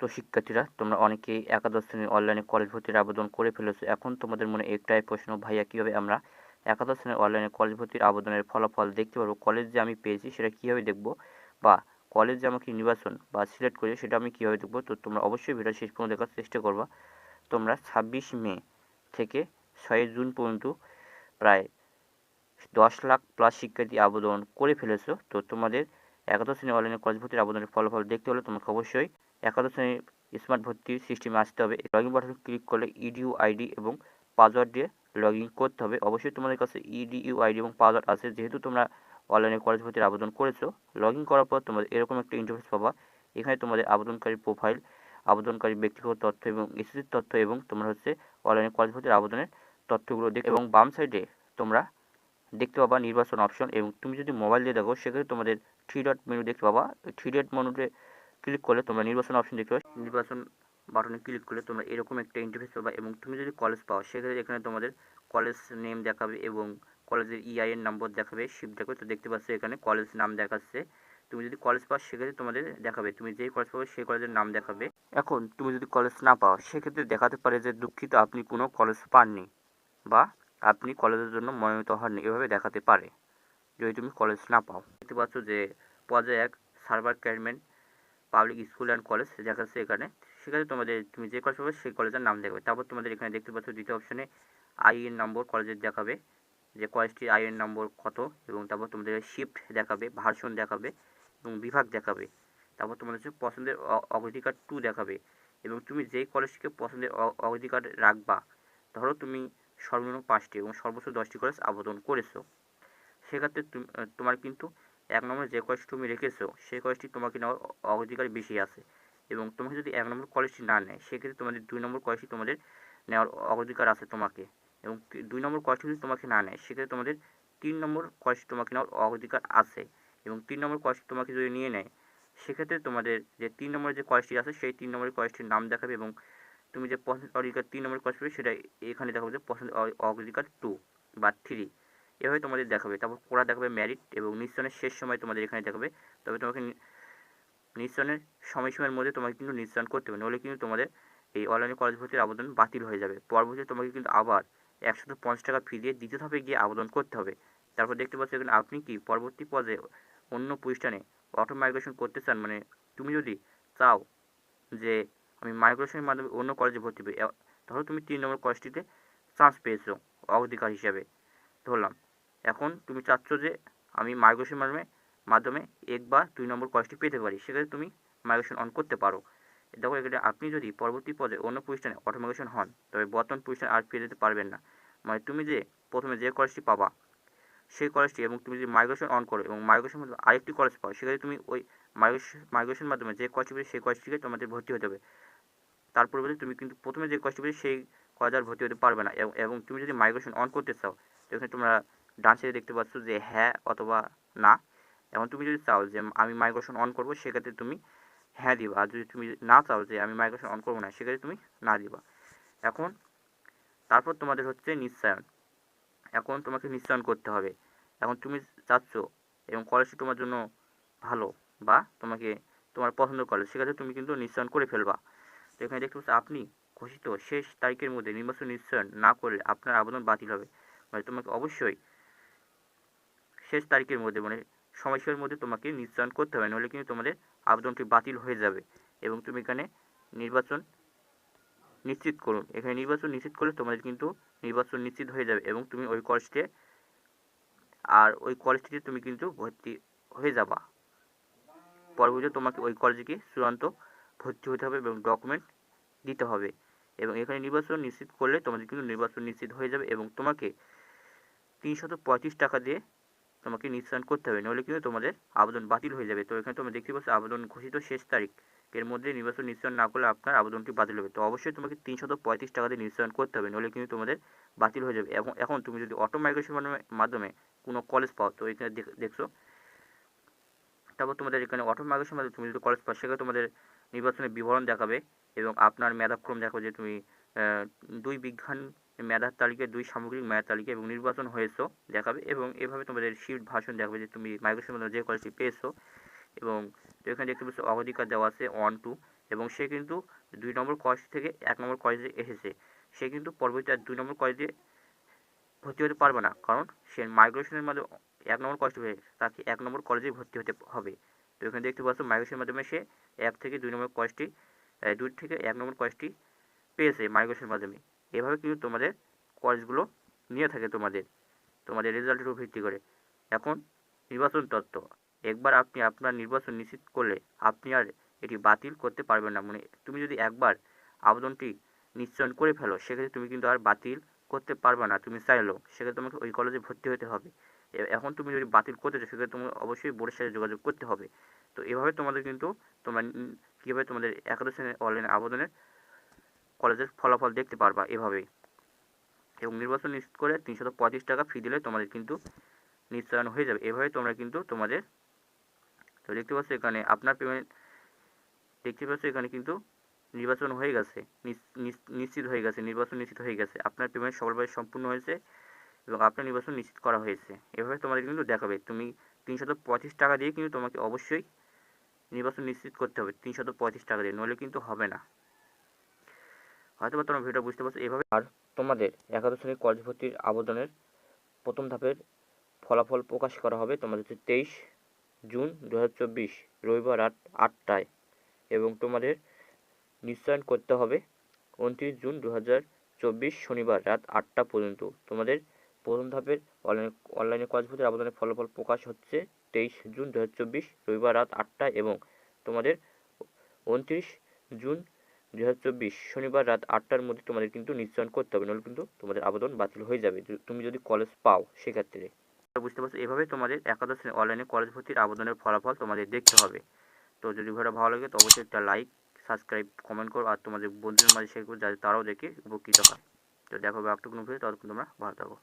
তো শিক্ষার্থীরা, তোমরা অনেকেই একাদশ শ্রেণির অনলাইনে কলেজ ভর্তির আবেদন করে ফেলেছো। এখন তোমাদের মনে একটাই প্রশ্ন, ভাইয়া, কীভাবে আমরা একাদশ শ্রেণির অনলাইনে কলেজ ভর্তির আবেদনের ফলাফল দেখতে পারব? কলেজ যে আমি পেয়েছি সেটা কীভাবে দেখব? বা কলেজ যে আমাকে নির্বাচন বা সিলেক্ট করে সেটা আমি কীভাবে দেখব? তো তোমরা অবশ্যই ভিডিও শেষ পর্যন্ত দেখার চেষ্টা করবা। তোমরা ছাব্বিশ মে থেকে ছয় জুন পর্যন্ত প্রায় দশ লাখ প্লাস শিক্ষার্থী আবেদন করে ফেলেছো। তো তোমাদের একাদশ শ্রেণির অনলাইনে কলেজ ভর্তির আবেদনের ফলাফল দেখতে হলে তোমাকে অবশ্যই একাদশ শ্রেণির স্মার্ট ভর্তির সিস্টেমে আসতে হবে। লগ ইন বাটনে ক্লিক করলে ইডিউ আইডি এবং পাসওয়ার্ড দিয়ে লগ ইন করতে হবে। অবশ্যই তোমাদের কাছে ইডিইউ আইডি এবং পাসওয়ার্ড আছে। যেহেতু তোমরা অনলাইনে কলেজ ভর্তির আবেদন করেছ লগ ইন করার পর তোমাদের এরকম একটা ইন্টারফেস পাবা। এখানে তোমাদের আবেদনকারী প্রোফাইল আবেদনকারী ব্যক্তিগত তথ্য এবং এসএসসির তথ্য এবং তোমরা হচ্ছে অনলাইনে কলেজ ভর্তির আবেদনের তথ্যগুলো দেখ এবং বাম সাইডে তোমরা দেখতে পাবা নির্বাচন অপশন এবং তুমি যদি মোবাইল দিয়ে দেখো, সেক্ষেত্রে তোমাদের থ্রি ডট মেনু দেখতে পাবা। থ্রি ডট মেনুতে ক্লিক করলে তোমরা নির্বাচন অপশন দেখতে পাবে। নির্বাচন বাটনে ক্লিক করলে তোমরা এরকম একটা ইন্টারফেস পাবা এবং তুমি যদি কলেজ পাও, সেক্ষেত্রে এখানে তোমাদের কলেজ নেম দেখাবে এবং কলেজের ইআইএন নম্বর দেখাবে শিফট দেখাবে তো দেখতে পাচ্ছ এখানে কলেজ নাম দেখাচ্ছে। তুমি যদি কলেজ পাও, সেক্ষেত্রে তোমাদের দেখাবে। তুমি যেই কলেজ পাবে, সেই কলেজের নাম দেখাবে। এখন তুমি যদি কলেজ না পাও, সেক্ষেত্রে দেখাতে পারে যে দুঃখিত, আপনি কোনো কলেজ পাননি বা আপনি কলেজের জন্য মনোনীত হননি এভাবে দেখাতে পারে। যদি তুমি কলেজ না পাও। দেখতে পাচ্ছ যে পর্যায়ে এক সার্ভার ক্যারমেন্ট পাবলিক স্কুল অ্যান্ড কলেজ দেখাচ্ছে এখানে। সেখানে তোমাদের তুমি যে কলেজ পাবে সেই কলেজের নাম দেখাবে। তারপর তোমাদের এখানে দেখতে পাচ্ছ দ্বিতীয় অপশনে আইএন নম্বর কলেজের দেখাবে। যে কলেজটির আইএন নম্বর কত এবং তারপর তোমাদের শিফট দেখাবে ভার্সন দেখাবে এবং বিভাগ দেখাবে। তারপর তোমাদের হচ্ছে পছন্দের অগ্রাধিকার টু দেখাবে এবং তুমি যেই কলেজটিকে পছন্দের অগ্রাধিকার রাখবা, ধরো তুমি সর্বনিম্ন পাঁচটি এবং সর্বোচ্চ দশটি কলেজ আবেদন করেছ। সেক্ষেত্রে তোমার কিন্তু এক নম্বরে যে কলেজটি তুমি রেখেছো, সেই কলেজটি তোমাকে নেওয়ার অগ্রাধিকার বেশি আছে এবং তোমাকে যদি এক নম্বর কলেজটি না নেয়, সেক্ষেত্রে তোমাদের দুই নম্বর কলেজটি তোমাদের নেওয়ার অগ্রাধিকার আছে তোমাকে এবং দুই নম্বর কলেজটি যদি তোমাকে না নেয়, সেক্ষেত্রে তোমাদের তিন নম্বর কলেজটি তোমাকে নেওয়ার অগ্রাধিকার আছে এবং তিন নম্বর কলেজটি তোমাকে যদি নিয়ে নেয়, সেক্ষেত্রে তোমাদের যে তিন নম্বরের যে কলেজটি আছে, সেই তিন নম্বরের কলেজটির নাম দেখাবে এবং তুমি যে পছন্দ অগ্রাধিকার তিন নম্বর পাবে সেটা এখানে দেখাবে যে পছন্দ অগ্রাধিকার টু বা থ্রি এভাবে তোমাদের দেখাবে। তারপর কোড়া দেখাবে ম্যারিট এবং নিঃসনের শেষ সময় তোমাদের এখানে দেখাবে। তবে তোমাকে নিঃসনের সময়সীমার মধ্যে তোমাকে কিন্তু নিঃসরণ করতে হবে। নইলে কিন্তু তোমাদের এই অনলাইনে কলেজ ভর্তির আবেদন বাতিল হয়ে যাবে। পরবর্তীতে তোমাকে কিন্তু আবার একশত পঞ্চাশ টাকা ফি দিয়ে দ্বিতীয় ধাপে গিয়ে আবেদন করতে হবে। তারপর দেখতে পাচ্ছ এখানে আপনি কি পরবর্তী পর্যায়ে অন্য প্রতিষ্ঠানে অটো মাইগ্রেশন করতে চান? মানে তুমি যদি চাও যে আমি মাইগ্রেশনের মাধ্যমে অন্য কলেজে ভর্তি পেয়ে ধরো তুমি তিন নম্বর কলেজটিতে চান্স পেয়েছ, অগ্রাধিকার হিসাবে। ধরলাম। এখন তুমি চাচ্ছ যে আমি মাইগ্রেশন মাধ্যমে মাধ্যমে এক বা দুই নম্বর কলেজটি পেতে পারি। সেক্ষেত্রে তুমি মাইগ্রেশন অন করতে পারো। দেখো এখানে আপনি যদি পরবর্তী পদে অন্য প্রতিষ্ঠানে অটো মাইগ্রেশন হন, তবে বর্তমান প্রতিষ্ঠানে আর ফিরে যেতে পারবেন না। মানে তুমি যে প্রথমে যে কলেজটি পাবা, সেই কলেজটি এবং তুমি যদি মাইগ্রেশন অন করো এবং মাইগ্রেশন মাধ্যমে আরেকটি কলেজ পাও সেক্ষেত্রে তুমি ওই মাইগ্রেশন মাইগ্রেশন মাধ্যমে যে কলেজটি সেই কলেজটিকে তোমাদের ভর্তি হতে হবে। তার পরিবর্তে তুমি কিন্তু প্রথমে যে কষ্ট পেয়ে সেই কলেজ আর ভর্তি হতে পারবে না এবং তুমি যদি মাইগ্রেশন অন করতে চাও সেখানে তোমরা ডান সাইডে দেখতে পাচ্ছ যে হ্যাঁ অথবা না। এখন তুমি যদি চাও যে আমি মাইগ্রেশন অন করব, সেক্ষেত্রে তুমি হ্যাঁ দিবা। আর যদি তুমি না চাও যে আমি মাইগ্রেশন অন করব না, সেক্ষেত্রে তুমি না দিবা। এখন তারপর তোমাদের হচ্ছে নিশ্চয়ন। এখন তোমাকে নিশ্চয়ন করতে হবে। এখন তুমি চাচ্ছ এবং কলেজটি তোমার জন্য ভালো বা তোমাকে তোমার পছন্দ কলেজ সেক্ষেত্রে তুমি কিন্তু নিশ্চয়ন করে ফেলবা। তো এখানে দেখতে পাচ্ছ আপনি ঘোষিত শেষ তারিখের মধ্যে নির্বাচন নিশ্চয়ন না করলে আপনার আবেদন বাতিল হবে। মানে তোমাকে অবশ্যই শেষ তারিখের মধ্যে মানে সময়সীমার মধ্যে তোমাকে নিশ্চয়ন করতে হবে, নাহলে কিন্তু তোমাদের আবেদনটি বাতিল হয়ে যাবে এবং তুমি এখানে নির্বাচন নিশ্চিত করুন। এখানে নির্বাচন নিশ্চিত করলে তোমাদের কিন্তু নির্বাচন নিশ্চিত হয়ে যাবে এবং তুমি ওই কলেজটি আর ওই কলেজটিতে তুমি কিন্তু ভর্তি হয়ে যাবা। পরবর্তীতে তোমাকে ওই কলেজে গিয়ে চূড়ান্ত ভর্তি হতে হবে এবং ডকুমেন্ট দিতে হবে। এবং এখানে নির্বাচন নিশ্চিত করলে তোমাদের কিন্তু নির্বাচন নিশ্চিত হয়ে যাবে এবং তোমাকে তিনশত পঁয়ত্রিশ টাকা দিয়ে তোমাকে নিশ্চয়ন করতে হবে। নাহলে কিন্তু তোমাদের আবেদন বাতিল হয়ে যাবে। তো এখানে তোমরা দেখতে পাচ্ছ, আবেদন ঘোষিত শেষ তারিখ। এর মধ্যে নির্বাচন নিশ্চয়ন না করলে আপনার আবেদনটি বাতিল হবে। তো অবশ্যই তোমাকে তিনশত পঁয়ত্রিশ টাকা দিয়ে নিশ্চয়ন করতে হবে। নাহলে কিন্তু তোমাদের বাতিল হয়ে যাবে। এবং এখন তুমি যদি অটো মাইগ্রেশন মাধ্যমে কোনো কলেজ পাও, তো এখানে দেখছ। তারপর তোমাদের এখানে অটো মাইগ্রেশন মাধ্যমে তুমি যদি কলেজ পাও, সেখানে তোমাদের নির্বাচনের বিবরণ দেখাবে এবং আপনার মেধাক্রম দেখাবে যে তুমি দুই বিজ্ঞান মেধার তালিকায় দুই সামগ্রিক মেধার তালিকা এবং নির্বাচন হয়েছো দেখাবে এবং এভাবে তোমাদের শিফট ভাষণ দেখাবে যে তুমি মাইগ্রেশন মধ্যে যে কলেজটি পেয়েছ এবং এখানে দেখতে পাচ্ছ অগ্রাধিকার দেওয়া আছে ওয়ান টু এবং সে কিন্তু দুই নম্বর কলেজ থেকে এক নম্বর কলেজে এসেছে। সে কিন্তু পরবর্তী আর দুই নম্বর কলেজে ভর্তি হতে পারবে না। কারণ সে মাইগ্রেশনের মাধ্যমে এক নম্বর কলেজ পেয়ে তাকে এক নম্বর কলেজেই ভর্তি হতে হবে। তো এখানে দেখতে পাচ্ছ মাইগ্রেশনের মাধ্যমে সে এক থেকে দুই নম্বর আহ, দুই থেকে এক নম্বর কলেজটি পেয়েছে মাইগ্রেশনের মাধ্যমে। এভাবে কিন্তু তোমাদের কলেজগুলো নিয়ে থাকে তোমাদের তোমাদের রেজাল্টের উপর ভিত্তি করে। এখন নির্বাচন তত্ত্ব। একবার আপনি আপনার নির্বাচন নিশ্চিত করলে আপনি আর এটি বাতিল করতে পারবেন না। মানে তুমি যদি একবার আবেদনটি নিশ্চয়ন করে ফেলো সেক্ষেত্রে তুমি কিন্তু আর বাতিল করতে পারবে না। তুমি চাইলেও সেক্ষেত্রে তোমাকে ওই কলেজে ভর্তি হতে হবে। এখন তুমি যদি বাতিল করতে চাও, সেক্ষেত্রে তোমাকে অবশ্যই বোর্ডের সাথে যোগাযোগ করতে হবে। তো এভাবে তোমাদের কিন্তু তোমরা কীভাবে তোমাদের একাদশ শ্রেণির অনলাইন আবেদনের কলেজের ফলাফল দেখতে পারবা এভাবেই। এবং নির্বাচন নিশ্চিত করে তিনশত পঁয়ত্রিশ টাকা ফি দিলে তোমাদের কিন্তু নিশ্চয়ন হয়ে যাবে। এভাবে তোমরা কিন্তু তোমাদের, তো দেখতে পাচ্ছ এখানে আপনার পেমেন্ট দেখতে পাচ্ছ এখানে কিন্তু নির্বাচন হয়ে গেছে নিশ্চিত হয়ে গেছে, নির্বাচন নিশ্চিত হয়ে গেছে। আপনার পেমেন্ট সফলভাবে সম্পূর্ণ হয়েছে। এবং আপনার নির্বাচন নিশ্চিত করা হয়েছে। এভাবে তোমাদের কিন্তু দেখাবে। তুমি তিনশত পঁয়ত্রিশ টাকা দিয়ে কিন্তু তোমাকে অবশ্যই নির্বাচন নিশ্চিত করতে হবে। তিনশত পঁয়ত্রিশ টাকা দিয়ে। নইলে কিন্তু হবে না। হয়তো বা তোমরা ভিডিও বুঝতে পারছ। এভাবে আর তোমাদের একাদশ শ্রেণির কলেজ ভর্তির আবেদনের প্রথম ধাপের ফলাফল প্রকাশ করা হবে তোমাদের হচ্ছে তেইশ জুন দু হাজার চব্বিশ, রবিবার রাত আটটায় এবং তোমাদের নিশ্চয়ন করতে হবে উনত্রিশ জুন দু শনিবার রাত আটটা পর্যন্ত। তোমাদের প্রথম ধাপের অনলাইন অনলাইনে কলেজ ভর্তির আবেদনের ফলাফল প্রকাশ হচ্ছে তেইশ জুন দু হাজার চব্বিশ, রবিবার রাত আটটায় এবং তোমাদের উনত্রিশ জুন দুহাজার চব্বিশ, শনিবার রাত আটটার মধ্যে তোমাদের কিন্তু নিশ্চয়ন করতে হবে, নাহলে কিন্তু তোমাদের আবেদন বাতিল হয়ে যাবে। তুমি যদি কলেজ পাও সেক্ষেত্রে। বুঝতে পারছ? এভাবে তোমাদের একাদশ শ্রেণি অনলাইনে কলেজ ভর্তির আবেদনের ফলাফল তোমাদের দেখতে হবে। তো যদি ভিডিওটা ভালো লাগে তো অবশ্যই একটা লাইক সাবস্ক্রাইব কমেন্ট করো আর তোমাদের বন্ধুদের মাঝে শেয়ার করো যাতে তারাও দেখে উপকৃত হয়। তো দেখো একটা কোনো ভিডিও ততক্ষণ তোমরা ভালো থাকো।